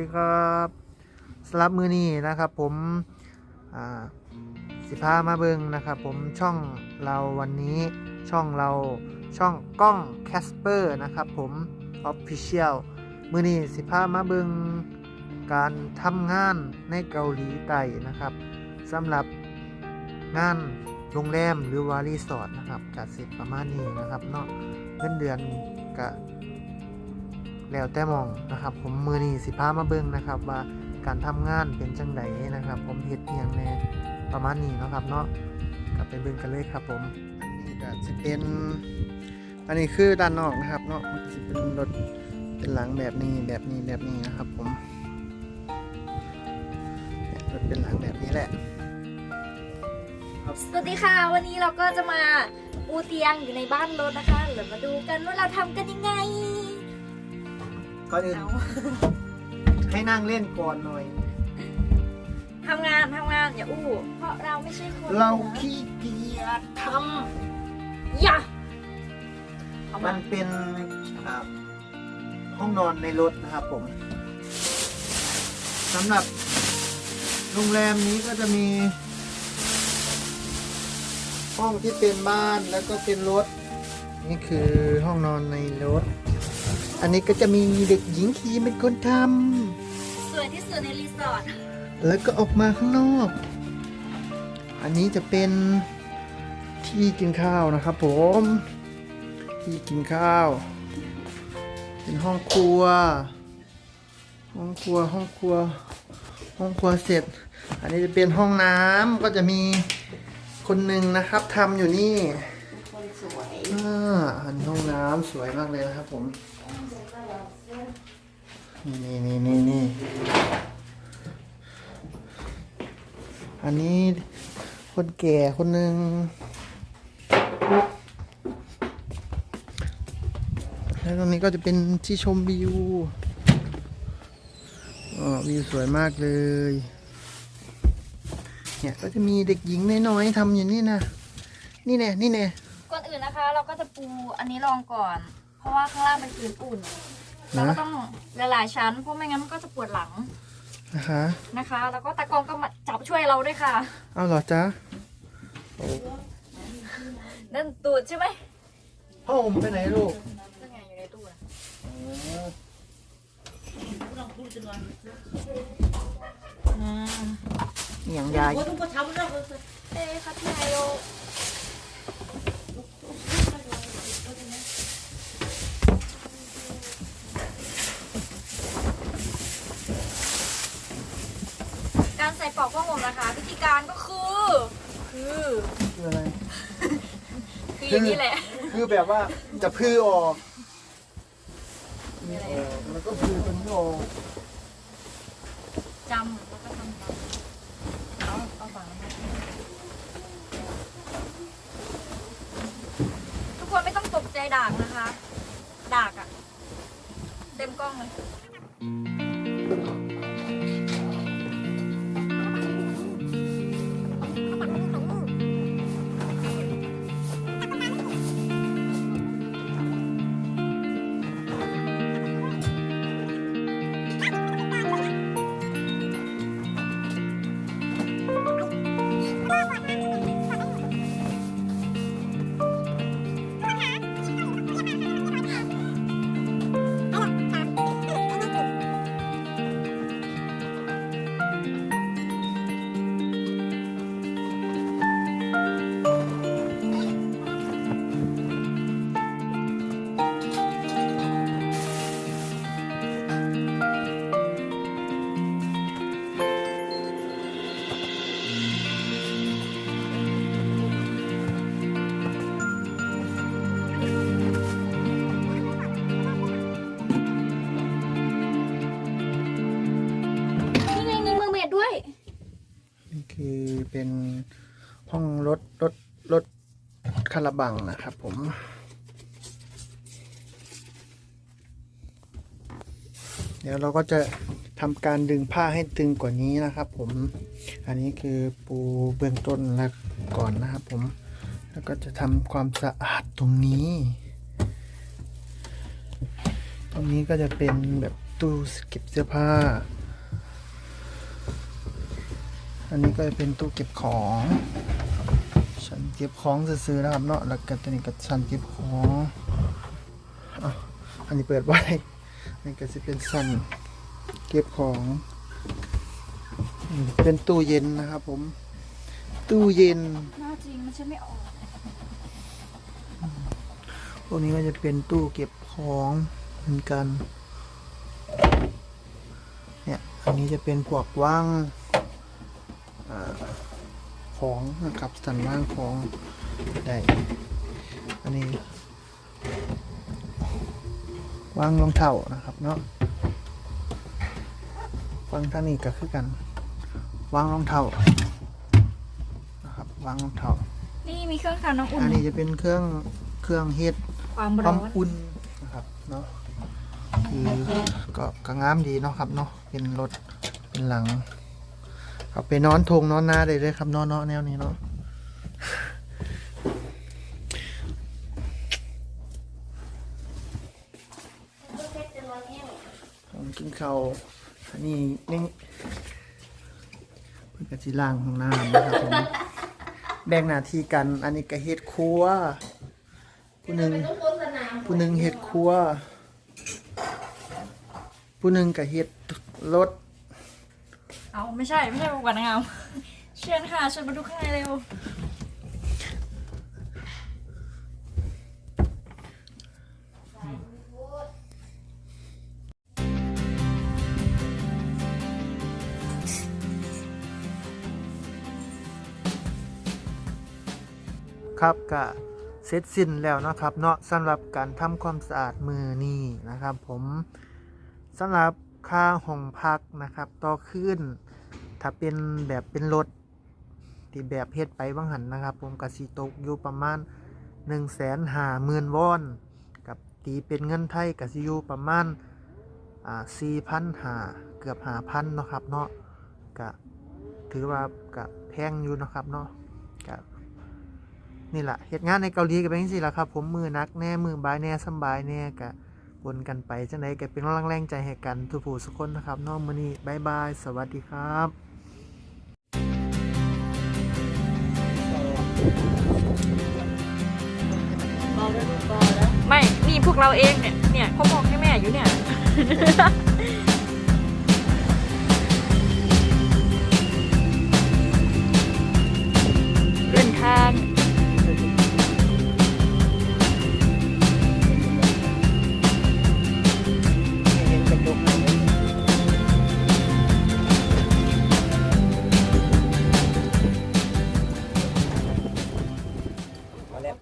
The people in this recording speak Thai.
วัสดีครับสลับมือนี้นะครับผมสิพามาเบิงนะครับผมช่องเราวันนี้ช่องเราช่องกล้องแคสเปอร์นะครับผม Official มือนี้สิพามาเบิงการทำงานในเกาหลีใต้นะครับสำหรับงานโรงแรมหรือว่ารีสอร์ทนะครับจัดเสร็จประมาณนี้นะครับเนาะเงินเดือนกะ แล้วแต่มองนะครับ ผมมือนี้สิพามาเบิ่งนะครับ ว่าการทำงานเป็นจังไดนะครับ ผมเฮ็ดอหยังแน่ประมาณนี้นะครับเนาะกลับไปเบิ่งกันเลยครับ ผมอันนี้ก็สิเป็น อันนี้คือด้านนอกนะครับเนาะมันก็สิเป็นรถเป็นหลังแบบนี้แบบนี้แบบนี้นะครับ ผมรถเป็นหลังแบบนี้แหละสวัสดีค่ะ วันนี้เราก็จะมาปูเตียงอยู่ในบ้านรถนะคะเดี๋ยวมาดูกันว่าเราทำกันยังไง ก่อนอื่นเอาให้นั่งเล่นก่อนหน่อย ทำงานทำงานอย่าอู้ เพราะเราไม่ใช่คนเราขี้เกียจทอย่าำเอามัมานเป็นอ่าห้องนอนในรถนะครับผมสำหรับโรงแรมนี้ก็จะมี ห้องที่เป็นบ้านแล้วก็เป็นรถ นี่คือห้องนอนในรถ อันนี้ก็จะมีเด็กหญิงคีเป็นคนทสวยที่สุดในรีสอร์ทำแล้วก็ออกมาข้างนอก อันนี้จะเป็นที่กินข้าวนะครับผม ที่กินข้าว เป็นห้องครัว ห้องครัวห้องครัว ห้องครัวเสร็จ อันนี้จะเป็นห้องน้ำก็จะมีคนหนึ่งนะครับทำอยู่นี่คนสวย อ่าอันห้องน้ำสวยมากเลยนะครับผม นี่นี่นี่นี่อันนี้คนแก่คนหนึ่งแล้วตรงนี้ก็จะเป็นที่ชมวิวอ๋อวิวสวยมากเลย เนี่ยก็จะมีเด็กหญิงน้อยๆทำอยู่นี่นะ นี่แน่นี่แน่ก่อนอื่นนะคะ เราก็จะปูอันนี้ลองก่อน เพราะว่าข้างล่างเป็นพื้นอุ่น เราก็ต้องหลายๆชั้นเพราะไม่งั้นมันก็จะปวดหลังนะคะนะคะ แล้วก็ตากล้องก็มาจับช่วยเราด้วยค่ะเอาเหรอจ๊ะนั่นตูดใช่ไหมพ่อผมไปไหนลูกนั่นไงอยู่ในตู้นะอืมอย่างยาย เอ้ค่ะพี่นายโยการใส่ ปลอกผ้าห่มนะคะวิธีการก็คือ คือ คืออะไร คืออย่างนี้แหละคือแบบว่าจะพือออกนี่ออกแล้วก็พือตัวนี้ออกจำแล้วก็ทำตามเอาเอาฝั่งนั้นทุกคนไม่ต้องตกใจดากนะ รถรถรถคาราบังนะครับผม เดี๋ยวเราก็จะทำการดึงผ้าให้ตึงกว่านี้นะครับ ผม อันนี้คือปูเบื้องต้นแล้วก่อนนะครับผม แล้วก็จะทำความสะอาดตรงนี้ ตรงนี้ก็จะเป็นแบบตู้เก็บเสื้อผ้า อันนี้ก็จะเป็นตู้เก็บของ ชั้นเก็บของซื้อๆนะครับเนาะแล้วก็ตัวนี้ก็ชั้นเก็บของอะอันนี้เปิดไว้อันนี้ก็จะเป็นชั้นเก็บของอืมเป็นตู้เย็นนะครับผม ตู้เย็นหน้าจริงมันใช้ไม่ออกพวกนี้ก็จะเป็นตู้เก็บของเหมือนกัน เนี่ย อันนี้จะเป็นพวกว่างอา ของนะครับสันว่างของได้อันนี้ว่างรองเท้านะครับเนาะวางทางนี้ก็คือกัน วางรองเท้านะครับวางรองเท้านี่มีเครื่องทำน้ำอุ่นอันนี้จะเป็นเครื่องเครื่องเฮ็ดความคร้วาอมนอุ่นนะครับเนาะคือก็ก็งามดีเนาะครับเนาะเป็นรถเป็นหลัง เอาไปนอนทงนอนนาได้เลยครับ นอนเนาะแนวนี้เนาะกินข้าวอันนี้นี่เพื่อกระจิล่างของน้ำนะครับผมแบ่งหน้าที่กัน อันนี้ก็เฮ็ดครัวผู้หนึ่งผู้หนึ่งเฮ็ดครัวผู้หนึ่งก็เฮ็ดรถ เอาไม่ใช่ไม่ใช่ประกวดนางงามเชิญค่ะเชิญมาดูข้างในเร็วครับก็เสร็จสิ้นแล้วนะครับเนาะสำหรับการทำความสะอาดมือนี้นะครับ ผมสำหรับ ค่าห้องพักนะครับ ต่อคืนถ้าเป็นแบบเป็นรถที่แบบเฮ็ดไปบางหันนะครับ ผมกสิตกอยู่ประมาณ1นึ่งแสนห้าหมื่นวอนกับตีเป็นเงินไทยกสิอยู่ประมาณอ่าสี่พันหาเกือบหาพันเนาะครับเนาะก็ถือว่าก็แพงอยู่นะครับเนาะก็นี่แหละเหตุงานในเกาหลีก็เป็นจังซี่แหละครับ ผมมือนักแน่มือบายแน่สบายแน่กะ วนกันไปจังไดก็เป็นกำลังแรงใจให้กันทุกผู้ทุกคนนะครับน้องมือนี้บายบาย สวัสดีครับไม่ นี่พวกเราเองเนี่ย เนี่ยเขาบอกให้แม่อยู่เนี่ย